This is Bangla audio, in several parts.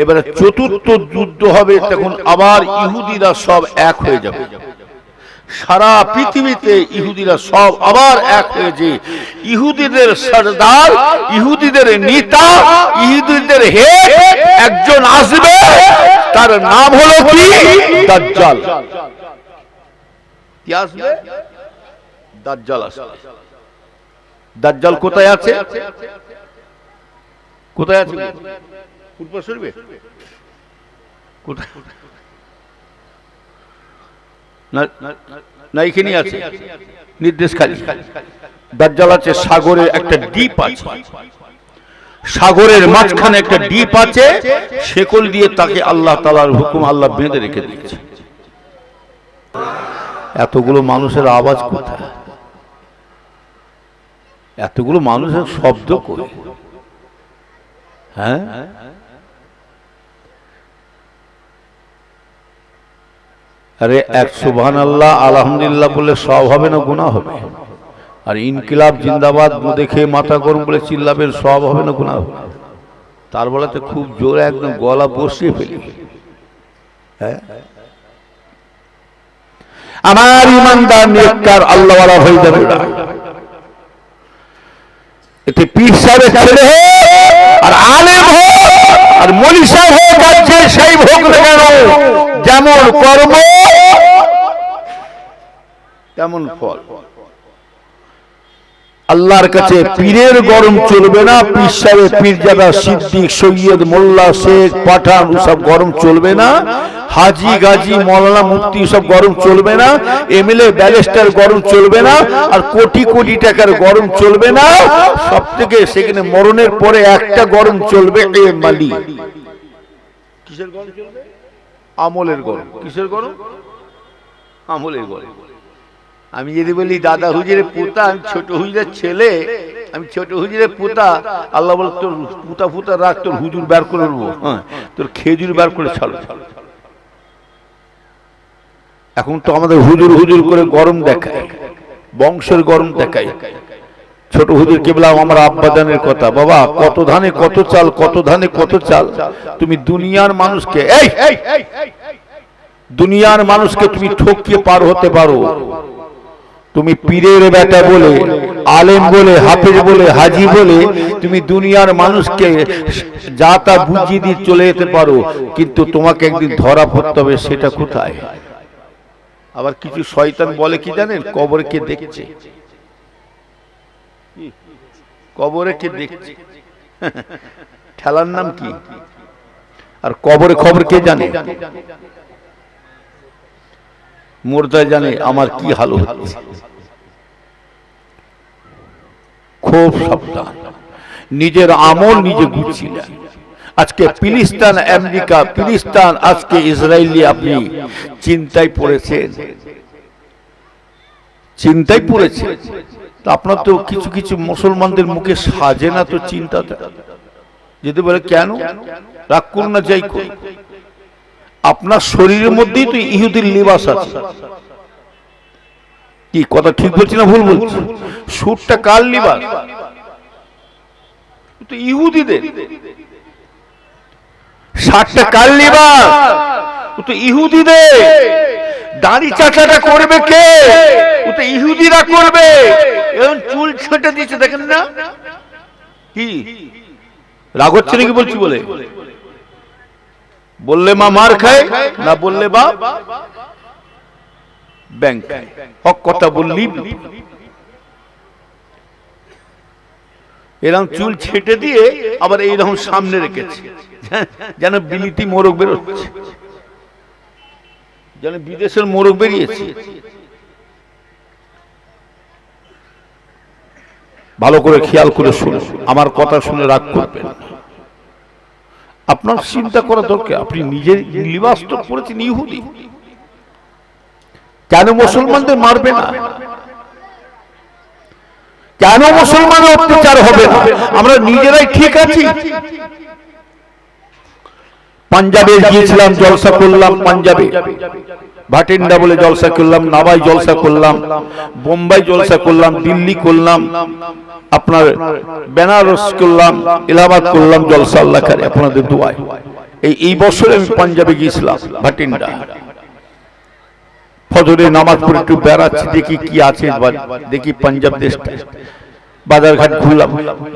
এবারে চতুর্থ যুদ্ধ হবে, তখন আবার ইহুদিরা সব এক হয়ে যাবে। সারা পৃথিবীতে ইহুদিরা সব আবার এক হয়েছে ইহুদিদের সর্দার, ইহুদিদের নেতা, ইহুদিদের হে, একজন আসবে, তার নাম হলো কি? দাজ্জাল। কি আসবে? দাজ্জাল আসবে। দাজ্জাল কোথায় আছে? কোথায় আছে? পূর্ব শরীফে? না আছে। নির্দেশ খালি। দাজ্জাল আছে সাগরে একটা দ্বীপ আছে। সাগরের মাঝখানে একটা দ্বীপ আছে শেকল দিয়ে তাকে আল্লাহ তালার হুকুম আল্লাহ বেঁধে রেখে দিয়েছে। এতগুলো মানুষের আওয়াজ কোথায়? এতগুলো মানুষের শব্দ করে হ্যাঁ? আরে এক সুবহান আল্লাহ আলহামদুলিল্লাহ বলে সব হবে না গুণা হবে। আর ইনকিলাব জিন্দাবাদ দেখে মাথা গরম বলে চিল্লাবেন, সব হবে না গুণা হবে। তার বলাতে খুব জোরে একদম গলা বসিয়ে ফেলি। হ্যাঁ? আমার ইমানদার, নেককার, আল্লাহওয়ালা হয়ে যাবে না। এতে পীর সাহেবের ছেলে আর আলেম আর মনীষা হোক আর সেই না কেন যেমন কর্ম তেমন ফল। আল্লাহর কাছে পীরের গরম চলবে না পীর সাহেব পীরজাদা সিদ্দিক সৈয়দ মোল্লা শেখ পাঠান সব গরম চলবে না হাজি গাজী মৌলানা মুফতি সব গরম চলবে না এমএলএ ব্যারিস্টার গরম চলবে না আর কোটি কোটি টাকার গরম চলবে না সব থেকে সেখানে মরণের পরে একটা গরম চলবে এ মালি কিসের গরম চলবে আমলের গরম কিসের গরম আমলের গরম আমি যদি বলি, দাদা হুজুরের পুতা, আমি ছোট হুজুরের ছেলে, আমি ছোট হুজুরের পুতা। আল্লাহ বল, তোর পুতা ফুতা রাখ, তোর হুজুর বের করে নেব। হ্যাঁ তোর খেজুর বের করে ছাড়ো। এখন তো আমাদের হুজুর হুজুর করে গরম দেখায়, বংশের গরম দেখায়। ছোট হুজুর কেবলাম আমার আব্বাদানের কথা, বাবা, কত ধানে কত চাল, কত ধানে কত চাল? তুমি দুনিয়ার মানুষকে, এই, দুনিয়ার মানুষকে তুমি ঠকিয়ে পার হতে পারো। তুমি পীরের বেটা বলে, আলেম বলে, হাফেজ বলে, হাজি বলে, তুমি দুনিয়ার মানুষকে যা তা বুঝিয়ে দিয়ে চলে যেতে পারো, কিন্তু তোমাকে একদিন ধরা পড়তে হবে, সেটা কোথায়? আবার কিছু শয়তান বলে কি জানেন? কবরে কে দেখছে? কবরে কে দেখছে? ঠেলার নাম কি? আর কবরে খবর কে জানে? মোর্দা জানে আমার কি হাল হচ্ছে। খুব সাবধান। নিজের আমল নিজে গুছিলেন। আজকে ফিলিস্তান, আমেরিকা, ফিলিস্তান, আজকে ইসরায়েলি আপনি চিন্তায় পড়েছেন। চিন্তায় পড়েছে আপনার তো কিছু কিছু মুসলমানদের মুখে সাজে না তো চিন্তাটা। যদি বলে, কেন? রাগ করুন না, যাই করুন। আপনার শরীরের মধ্যেই তো ইহুদির লিবাস আছে। কি কথা ঠিক বলছি না ভুল বলছি? সুরটা কার লিবাস? তো ইহুদিদের। ষাটটা কার লিবাস? তো ইহুদিদের। দাড়ি চাচাটা করবে কে? ও তো ইহুদিরা করবে। এখন চুল ছেটে দিচ্ছে দেখেন না? কি? রাগ হচ্ছে নাকি বলছি বলে? বললে মা মার খায় না বললে বাপ ব্যাংক হক কথা বললি এরকম চুল ছেটে দিয়ে আবার এইরকম সামনে রেখেছে। যেন বিলিতি মোরগ বেরোচ্ছে। যেন বিদেশের মোরগ বেরিয়েছে। ভালো করে খেয়াল করে শুনুন। আমার কথা শুনে রাগ করবেন আপনার চিন্তা করা দরকার। আপনি নিজের লিবাস তো করেছেন ইহুদি। কেন মুসলমানদের মারবে না? কেন মুসলমানের অত্যাচার হবে না? আমরা নিজেরাই ঠিক আছি। পাঞ্জাবে গিয়েছিলাম জলসা করলাম পাঞ্জাবে। ভাটিন্ডা বলে জলসা করলাম নাবাই জলসা করলাম বোম্বাই জলসা করলাম দিল্লি করলাম। আপনার বেনারস করলাম, এলাহাবাদ করলাম, জলসা আল্লাহ করে আপনাদের দুয়ায়। এই এই বছরে আমি পাঞ্জাবে গিয়েছিলাম, ভাটিন্ডা। ফজরে নামাজ পড়ে একটু বেড়াচ্ছি, দেখি কি আছে দেখি পাঞ্জাব দেশটা। বাজারঘাট ঘুরলাম,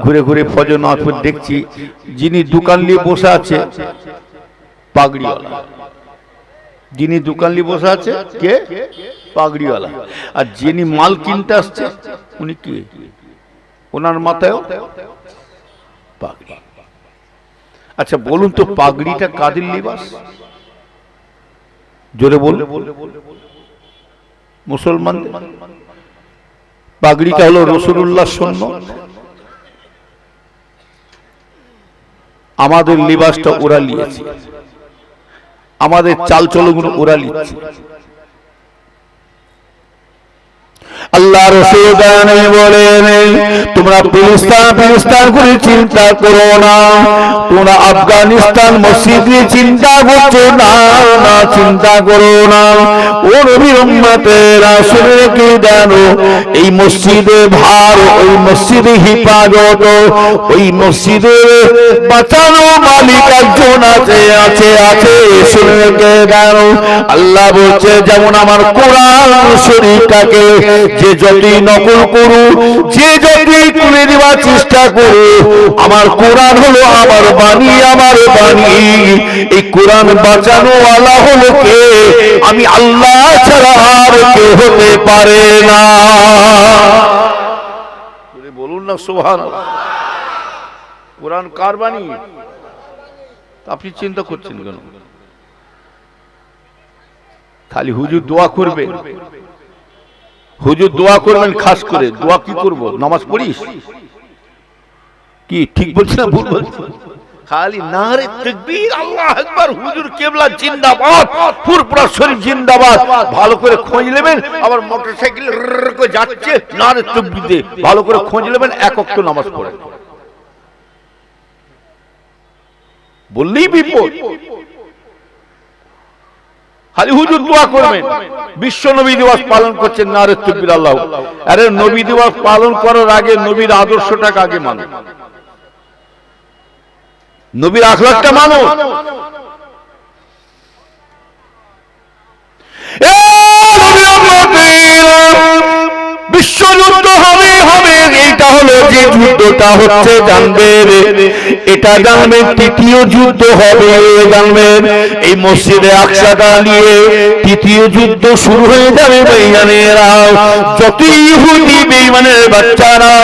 ঘুরে ঘুরে ফজর নামাজ পড়ে দেখছি, যিনি দোকান নিয়ে বসে আছে, পাগড়িওয়ালা। যিনি দোকান নিয়ে বসে আছে, কে? পাগড়িওয়ালা। আর যিনি মাল কিনতে আসছে, উনি কি? ওনার মাথায়ও? পাগড়ি আচ্ছা বলুন তো পাগড়িটা কাদের লিবাস? জোরে বল মুসলমান পাগড়িটা হলো রসুল্লাহ সৈন্য। আমাদের লিবাসটা ওরা আমাদের চাল চলগুলো ওরা নিচ্ছে। আল্লাহ রসুল বলেন তোমরা ফিলিস্তান ফিলিস্তান করে চিন্তা করো না। তোমরা আফগানিস্তান, মসজিদ নিয়ে চিন্তা করছ না চিন্তা করো না। ও জানো, এই মসজিদে ভার, ওই মসজিদে হিফাজত, ওই মসজিদে বাঁচানো মালিক একজন আছে আছে আছে, শুনে জানো। আল্লাহ বলছে, যেমন আমার কোরআন শরীফটাকে যে যতই নকল করু, যে যতই তুলে দেওয়ার চেষ্টা করু, আমার কোরআন হলো আমার বাণী আমার বাণী। এই কোরআন বাঁচানো আল্লাহ হলো কে? আমি আল্লাহ ছাড়া আর কে হতে পারে না। বলুন না সোহান কোরআন কার বাণী? আপনি চিন্তা করছেন কেন? খালি হুজুর দোয়া করবে। হুজুর দোয়া করবেন খাস করে। দোয়া কি করব? নামাজ পড়িস? কি ঠিক বলছি না ভুল বলছি? খালি তাকবীর আকবার, হুজুর জিন্দাবাদ ফুরপুরা শরীফ জিন্দাবাদ। ভালো করে খোঁজ নেবেন, আবার মোটরসাইকেল করে যাচ্ছে নারে তাকবীর ভালো করে খোঁজ নেবেন, এক ওয়াক্ত নামাজ পড়ে বললেই বিপদ। খালি হুজুর দোয়া করবেন। বিশ্ব নবী দিবস পালন করছেন না রে তুব্বির আল্লাহ। আরে নবী দিবস পালন করার আগে নবীর আদর্শটাকে আগে মানুষ নবীর আখলাকটা মানো। হলো যে যুদ্ধটা হচ্ছে জানবেন এটা জানবেন তৃতীয় যুদ্ধ হবে জানবেন এই মসজিদে আকসাটা নিয়ে তৃতীয় যুদ্ধ শুরু হয়ে যাবে বেইমানেরা যত ইহুদি বেইমানের বাচ্চারা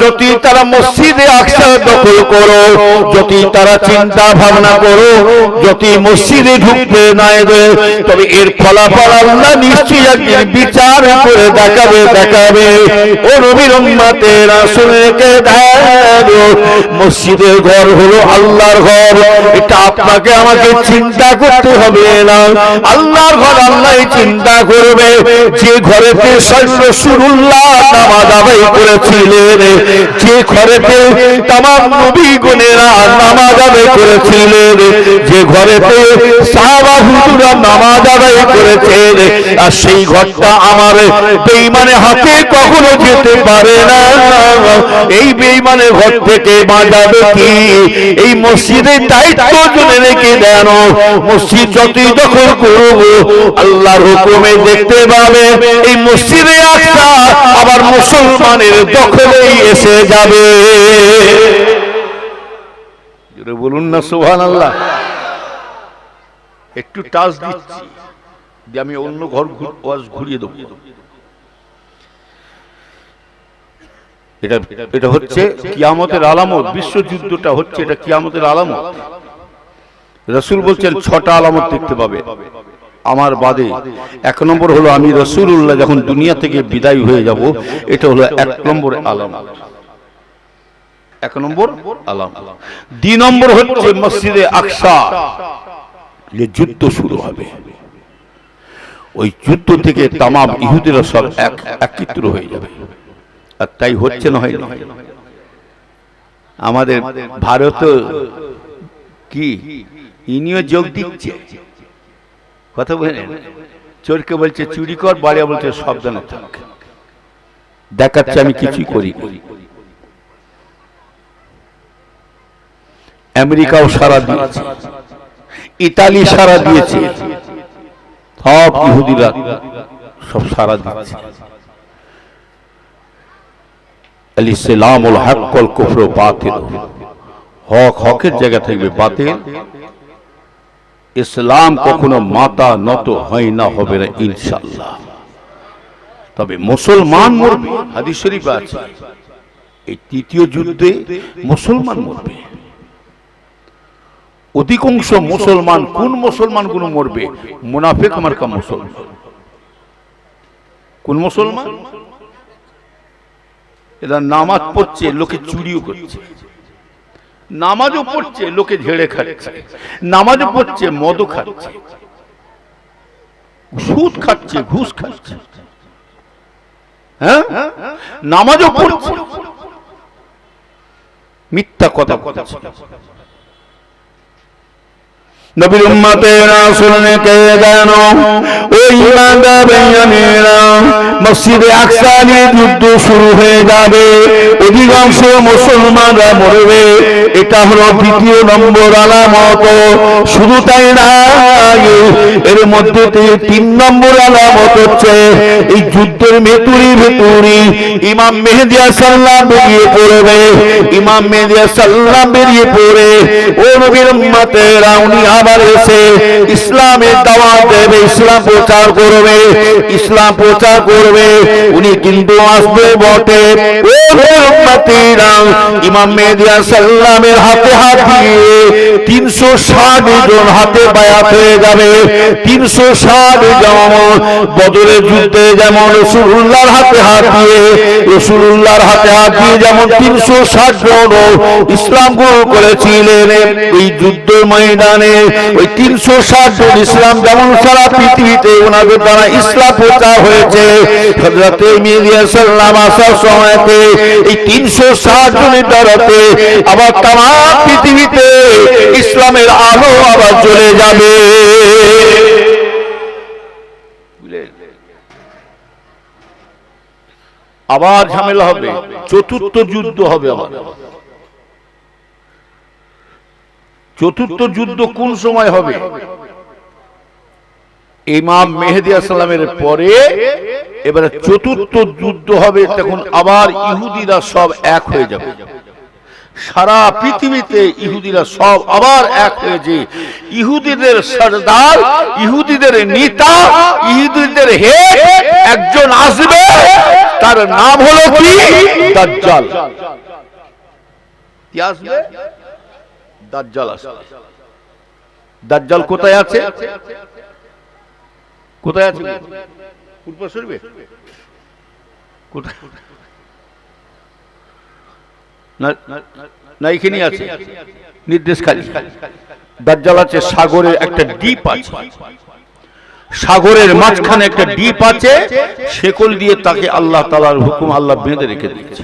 যত তারা মসজিদে আকসা দখল করো যত তারা চিন্তা ভাবনা করো যত মসজিদে না তবে এর ফলাফল আল্লাহ নিশ্চয়ই একদিন বিচার করে দেখাবে দেখাবে। ও নবীর উম্মতেরা শুনে কে দেখো মসজিদের ঘর হলো আল্লাহর ঘর। এটা আপনাকে আমাকে চিন্তা করতে হবে না। আল্লাহর ঘর আল্লাহ চিন্তা করবে। যে ঘরেতে রসুল্লাহ নামাজ আদায় করেছিলেন, যে ঘরেতে তামাম নবী গুণেরা নামাজ আদায় করেছিলেন, যে ঘরেতে সাহাবা হুজুরা নামাজ আদায় করেছেন, আর সেই ঘরটা আমার বেইমানে হাতে কখনো যেতে পারে না। এই বেইমানে ঘর থেকে বাঁচাবে কি? এই মসজিদে দায়িত্ব জনে রেখে দেন। মসজিদ যতই দখল করব আল্লাহর হুকুমে দেখতে পাবে, এই মসজিদে আসা আবার মুসলমানের দখলেই এসে যাবে। বলুন না সোহান আল্লাহ একটু টাচ দিচ্ছি, দিয়ে আমি অন্য ঘর ঘুরিয়ে দেবো। এটা এটা হচ্ছে কিয়ামতের আলামত, বিশ্বযুদ্ধটা হচ্ছে এটা কিয়ামতের আলামত। রসুল বলছেন, ছটা আলামত দেখতে পাবে। আমার বাদে এক নম্বর হলো, আমি রসুল্লাহ যখন দুনিয়া থেকে বিদায় হয়ে যাব, এটা হলো এক নম্বর আলামত। এক নম্বর আলাম দুই নম্বর হচ্ছে মসজিদে আকসা, যে যুদ্ধ শুরু হবে। ওই যুদ্ধ থেকে তামাম ইহুদিরা সব এক একত্র হয়ে যাবে। আর তাই হচ্ছে না হয়। আমাদের ভারত কি? ইনিও যোগ দিচ্ছে। কথা বলেন। চোরকে বলছে, চুরি কর, বাড়িয়া বলছে, সাবধানে থাক। দেখাচ্ছে, আমি কিছুই করি আমেরিকাও সারা দিয়েছে। ইতালি সারা দিয়েছে। সব ইহুদিরা সব সারা দিচ্ছে আল ইসলাম উল হক ওয়াল কুফর বাতিল। হক হকের জায়গা থাকবে বাতিল। ইসলাম কখনো মাথা নত হয় না, হবে না, ইনশাআল্লাহ। তবে মুসলমান মরবে, হাদিস শরীফ আছে। এই তৃতীয় যুদ্ধে মুসলমান মরবে। অধিকাংশ মুসলমান, কোন মুসলমানগুলো মরবে? মুনাফিক মার্কা মুসলমান। কোন মুসলমান? এরা নামাজ পড়ছে, লোকে চুরিও করছে। নামাজও পড়ছে, লোকে ঝেড়ে খাচ্ছে। নামাজও পড়ছে, মদও খাচ্ছে। সুদ খাচ্ছে, ঘুষ খাচ্ছে। হ্যাঁ? নামাজও পড়ছে। মিথ্যা কথা কথা নবীর উম্মতেরা শুনে কে জানো? ওই ইমানদার বেঈমানেরা মসজিদে আকসা নিয়ে যুদ্ধ শুরু হয়ে যাবে। অধিকাংশ মুসলমানরা মরবে। এটা হলো দ্বিতীয় নম্বর আলামত। শুধু তাই না এর মধ্যে তিন নম্বর আলামত হচ্ছে, এই যুদ্ধের ভেতুরি ভেতুরি ইমাম মেহেদিয়া সাল্লাম বেরিয়ে পড়বে। ইমাম মেহেদিয়া সাল্লাম বেরিয়ে পড়ে, ও নবীর উম্মতেরা, উনি আবার এসে ইসলামের দাওয়াত দেবে, ইসলাম প্রচার করবে, ইসলাম প্রচার করবে। উনি কিন্তু আসবে বটে। ইমাম মেহেদিয়া সাল্লামের হাতে হাত দিয়ে তিনশো ষাট জন হাতে বায়াত হয়ে যাবে। তিনশো ষাট যেমন যুদ্ধে যেমন রসুল্লাহর হাতে হাত দিয়ে রসুল্লাহর হাতে হাত দিয়ে যেমন তিনশো ষাট জন ইসলাম গ্রহণ করেছিলেন, এই যুদ্ধ ময়দানে ওই তিনশো ষাট জন ইসলাম যেমন সারা পৃথিবীতে ওনাদের দ্বারা ইসলাম প্রচার হয়েছে। আবার ইসলামের আলো আবার চলে যাবে। আবার ঝামেলা হবে, চতুর্থ যুদ্ধ হবে চতুর্থ যুদ্ধ কোন সময় হবে? ইমাম মেহেদি আসলামের পরে, এবারে চতুর্থ যুদ্ধ হবে, তখন আবার ইহুদিরা সব এক হয়ে যাবে। সারা পৃথিবীতে ইহুদিরা সব আবার এক হয়েছে ইহুদিদের সর্দার, ইহুদিদের নেতা, ইহুদিদের হে, একজন আসবে, তার নাম হলো কি? দাজ্জাল। কি আসবে? দাজ্জাল আসবে দাজ্জাল কোথায় আছে? কোথায় আছে? পূর্ব শরীফে? না এখানেই আছে। নির্দেশ খালি। দাজ্জাল আছে, সাগরের একটা দ্বীপ আছে। সাগরের মাঝখানে একটা দ্বীপ আছে শেকল দিয়ে তাকে আল্লাহ তালার হুকুম, আল্লাহ বেঁধে রেখে দিয়েছে।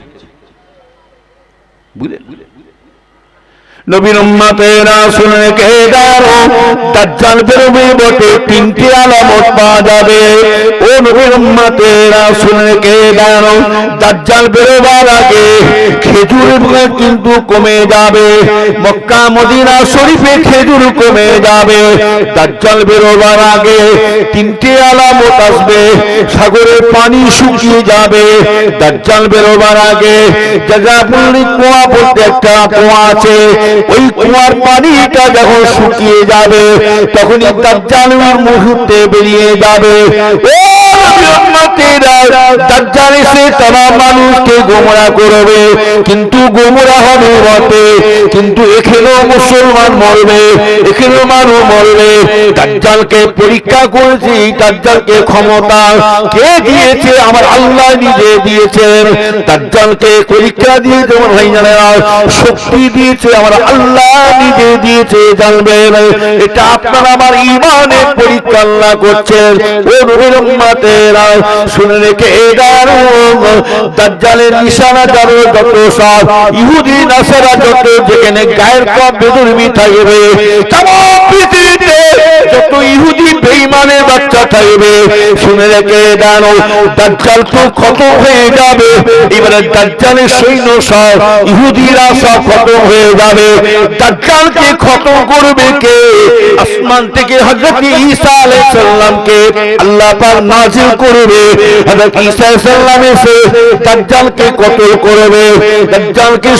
বুঝলেন বুঝলেন? নবীন উম্মতেরা শুনে কে দাঁড়ো দাজ্জাল বেরোবে বটে, তিনটি আলামত পাওয়া যাবে। ও নবীন উম্মতেরা শুনে কে দাঁড়ো দাজ্জাল বেরোবার আগে খেজুর কিন্তু কমে যাবে। মক্কা মদিনা শরীফে খেজুর কমে যাবে। দাজ্জাল বেরোবার আগে তিনটি আলামত আসবে। সাগরের পানি শুকিয়ে যাবে। দাজ্জাল বেরোবার আগে জাজাপুল্লি কুয়া বলতে একটা কুয়া আছে। ওই কুয়ার পানিটা যখন শুকিয়ে যাবে, তখনই দাজ্জালের মুহূর্তে বেরিয়ে যাবে। তারা পরীক্ষা করেছি, দাজ্জালকে ক্ষমতা কে দিয়েছে? আমার আল্লাহ নিজে দিয়েছেন। পরীক্ষা দিয়ে যেমন শক্তি দিয়েছে আমার আল্লাহ নিজে দিয়েছে জানবেন এটা আপনার আমার ইমানে পরীক্ষা করছেন। শুনে রেখে দাজ্জালের নিশানা যাবে যত সব। ইহুদি, নাসারা যত, যেখানে গায়ের কম থাকবে পৃথিবীতে যত ইহুদি বেঈমানের বাচ্চা থাকবে, শুনে রেখে দাঁড়ো দাজ্জাল তো খতম হয়ে যাবে, এবারে দাজ্জালের সৈন্য সব, ইহুদিরা সব খতম হয়ে যাবে। দাজ্জালকে খতম করবে কে? আসমান থেকে ঈসা আল্লাহ পাক করবে। হযরত ঈসা কতল করবে?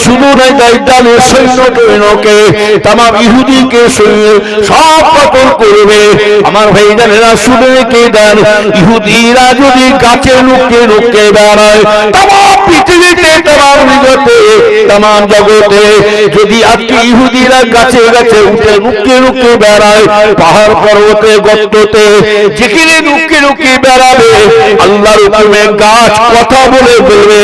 শুধু তামাম ইহুদিকে সৈন্য সব কতল করবে। আমার ভাই জানেরা শুনে রেখে দেন, ইহুদিরা যদি গাছে লুকে লুকে বেড়ায়, তামাম পৃথিবীতে তামাম জগতে তামাম জগতে যদি আজকে ইহুদিরা গাছে গাছে উঠে লুকে লুকে বেড়ায় পাহাড় পর্বতে গর্ততে যেখানে লুকে লুকে বেড়াবে আল্লাহর হুকুমে গাছ কথা বলে বলবে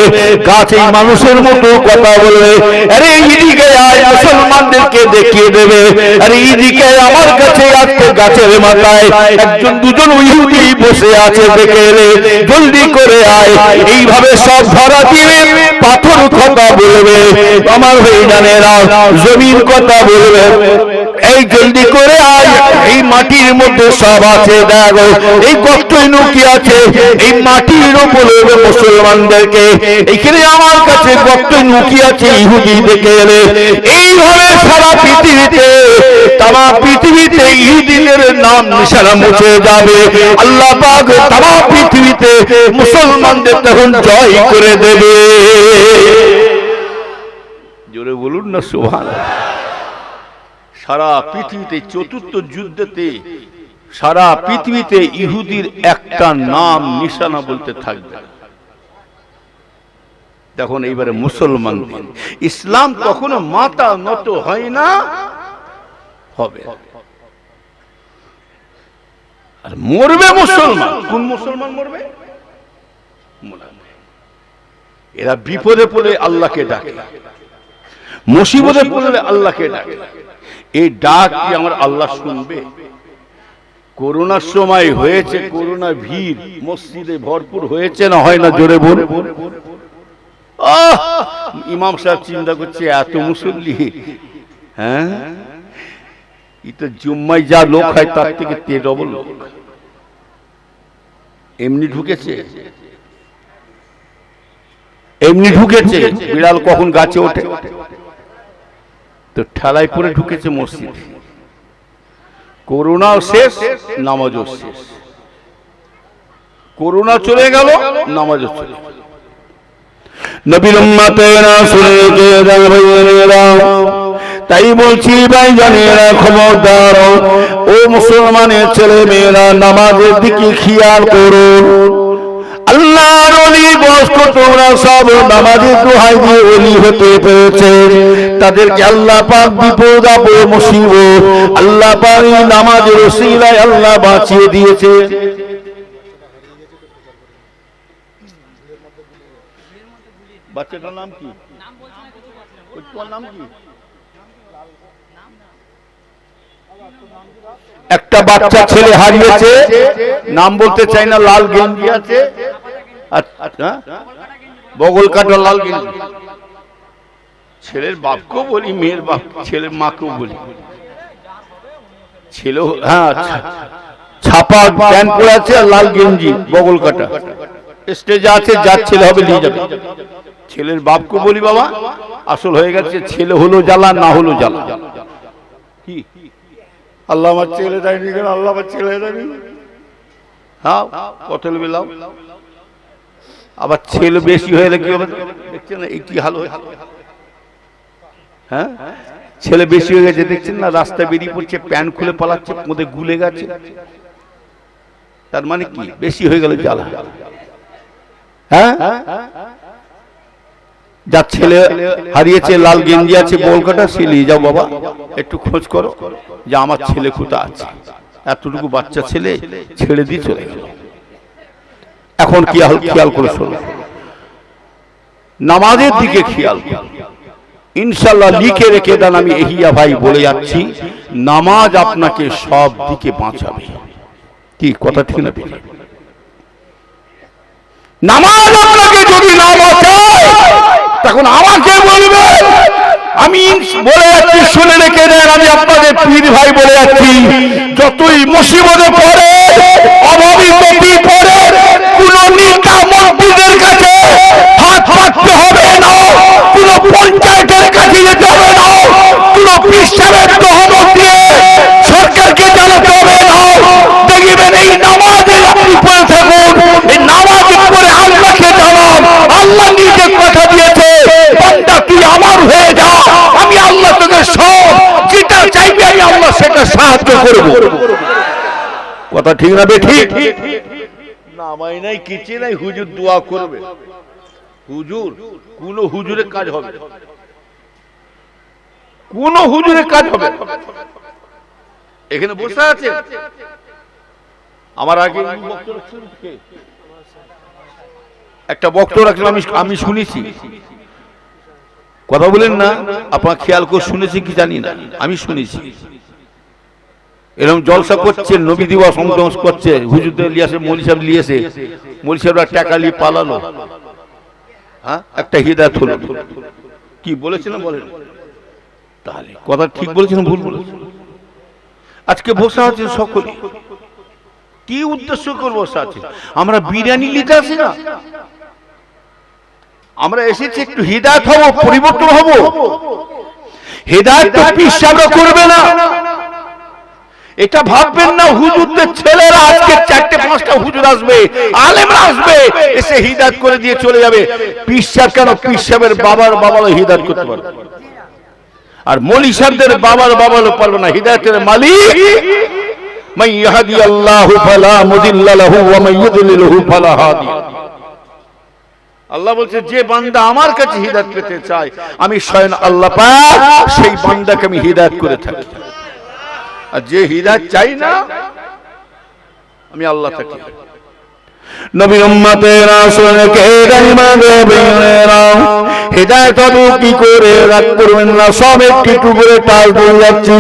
গাছ এই মানুষের মতো কথা বলবে আরে এদিকে আয় মুসলমানদেরকে দেখিয়ে দেবে আরে এদিকে আমার কাছে আজকে গাছের মাথায় একজন দুজন ইহুদি বসে আছে দেখে এলে জলদি করে আয় এইভাবে সব ধরা দিবে পাথর কথা বলবে, আমার জানেরা জমির কথা বলবে। এই জলদি করে আয়, এই মাটির মধ্যে সব আছে, দেখো, এই গর্তই নুকি আছে? এই মাটির উপরে মুসলমানদেরকে এখানে আমার কাছে গর্তই নুকি আছে ইহুদি দেখে এলে? এইভাবে সারা পৃথিবীতে পৃথিবীতে নাম নিশানা মুছে যাবে। আল্লাহ পাক পৃথিবীতে মুসলমানদের তখন জয় করে দেবে। জোরে বলুন না সারা পৃথিবীতে চতুর্থ যুদ্ধতে, সারা পৃথিবীতে ইহুদির একটা নাম নিশানা বলতে থাকবে। তখন এইবারে মুসলমান ইসলাম কখনো মাথা নত হয় না হবে। আর মরবে মুসলমান। কোন মুসলমান মরবে? এরা বিপদে পড়লে আল্লাহকে ডাকে। মুসিবতে পড়লে আল্লাহকে ডাকে। এই ডাক কি আমার আল্লাহ শুনবে? করোনার সময় হয়েছে করোনা ভিড়। মসজিদে ভরপুর হয়েছে না হয় না জোরে বল আহ! ইমাম সাহেব চিন্তা করছে এত মুসল্লি। হ্যাঁ? ই তো জুম্মাই যা লোক হয় তার থেকে তে ডবল লোক এমনি ঢুকেছে? এমনি ঢুকেছে? বিড়াল কখন গাছে ওঠে? তো ঠেলায় পরে ঢুকেছে মসজিদ। করোনাও শেষ নামাজও শেষ। করোনা চলে গেল নামাজও চলে গেল নবীর উম্মতেরা শুনে কে ভাইয়েরা। তাই বলছি ভাই জানেরা খবরদার ও মুসলমানের ছেলে মেয়েরা নামাজের দিকে খেয়াল করুন আল্লাহর অলি বয়স্ক তোমরা সব নামাজের দোহাই দিয়ে অলি হতে পেরেছে। তাদেরকে আল্লাহ পাক বিপদ আপদ মুসিবত আল্লাহ পাক এই নামাজের ওসিলায় আল্লাহ বাঁচিয়ে দিয়েছে। বাচ্চাটার নাম কি? তোমার নাম কি? একটা বাচ্চা ছেলে হারিয়েছে নাম বলতে চাই না লাল গেঞ্জি আছে। আচ্ছা বগল কাটা লাল গেঞ্জি। ছেলের বাপকেও বলি মেয়ের বাপ ছেলের মাকেও বলি। ছেলে হ্যাঁ। ছাপা প্যান্ট পরে আছে আর লাল গেঞ্জি বগল কাটা। স্টেজে আছে যার ছেলে হবে নিয়ে যাবে। ছেলের বাপকে বলি বাবা আসল হয়ে গেছে ছেলে হলো জ্বালা না হলো জ্বালা। আল্লাহ আমার ছেলে দেয়নি কেন? আল্লাহ আমার ছেলে দেয়নি? হ্যাঁ কত বিলাও আবার ছেলে বেশি হয়ে কি হবে? দেখছেন না কি হাল হয়ে হ্যাঁ? ছেলে বেশি হয়ে গেছে, দেখছেন না, রাস্তায় বেরিয়ে পড়ছে, প্যান্ট খুলে পালাচ্ছে মধ্যে গুলে গেছে। তার মানে কি? বেশি হয়ে গেল জ্বালা হ্যাঁ? যার ছেলে হারিয়েছে লাল গেঞ্জি আছে বলকাটা সে নিয়ে যাও বাবা। একটু খোঁজ করো যে আমার ছেলে কোথা আছে। এতটুকু বাচ্চা ছেলে ছেড়ে দিয়ে চলে গেল। এখন কি খেয়াল করে শোনো। নামাজের দিকে খেয়াল ইনশাল্লাহ লিখে রেখে দেন আমি এহিয়া ভাই বলে যাচ্ছি। নামাজ আপনাকে সব দিকে বাঁচাবে। কি কথা ঠিক না নামাজ আপনাকে যদি না বাঁচায় তখন আমাকে বলবেন? আমি বলে যাচ্ছি, শুনে রেখে দেন, আমি আপনাদের পীর ভাই বলে যাচ্ছি। যতই মুসিবতে পড়ে অভাবী পড়ে কোন নেতা মন্ত্রীদের কাছে হাত পাততে হবে না। কোন পঞ্চায়েতের কাছে সাহায্য করব। কথা ঠিক না বে ঠিক? নামাই নাই কিছু নাই হুজুর দোয়া করবে। হুজুর, কোন হুজুরের কাজ হবে কোন হুজুরের কাজ হবে এখানে বসে আছে? আমার আগে? একটা বক্তব্য রাখলাম, আমি আমি শুনেছি। কথা বলেন না, আপনার খেয়াল করে শুনেছি কি জানি না। আমি শুনেছি। এরকম জলসা করছে, নবী দিবস সংযম করছে, হুজুরদের লিয়াসে মলি সাহেব লিয়েছে মলি সাহেবরা টাকা নিয়ে পালালো। হ্যাঁ? একটা হৃদায়ত হলো। কি বলেছিলেন বলেন? তাহলে কথা ঠিক বলেছেন ভুল বলেছেন আজকে বসে আছে সকলে কি উদ্দেশ্য করে বসে আছে? আমরা বিরিয়ানি নিতে আসি না? আমরা এসেছি একটু হৃদায়ত হব, পরিবর্তন হব। হৃদায়ত তো পিসাবরা করবে না। এটা ভাববেন না, হুজুরদের ছেলেরা আজকে চারটে পাঁচটা হুজুর আসবে, আলেমরা আসবে, এসে হিদাত করে দিয়ে চলে যাবে। পিসাব কেন? পিসাবের বাবার বাবারও হিদাত করতে পারবে আর মলি সাহেবদের বাবার বাবারও পারবে না, হিদায়তের মালিক। আল্লাহু বলছে, যে বান্দা আমার কাছে হিদায়ত পেতে চায়, আমি স্বয়ং আল্লাহ সেই বান্দাকে আমি হিদায়ত করে থাকি। আর যে হিদায়ত চাই না, আমি আল্লাহ থাকি নবী উম্মতেরা কি করে রাগ করবেন না? সব একটি টুকরে টাল দিয়ে যাচ্ছি।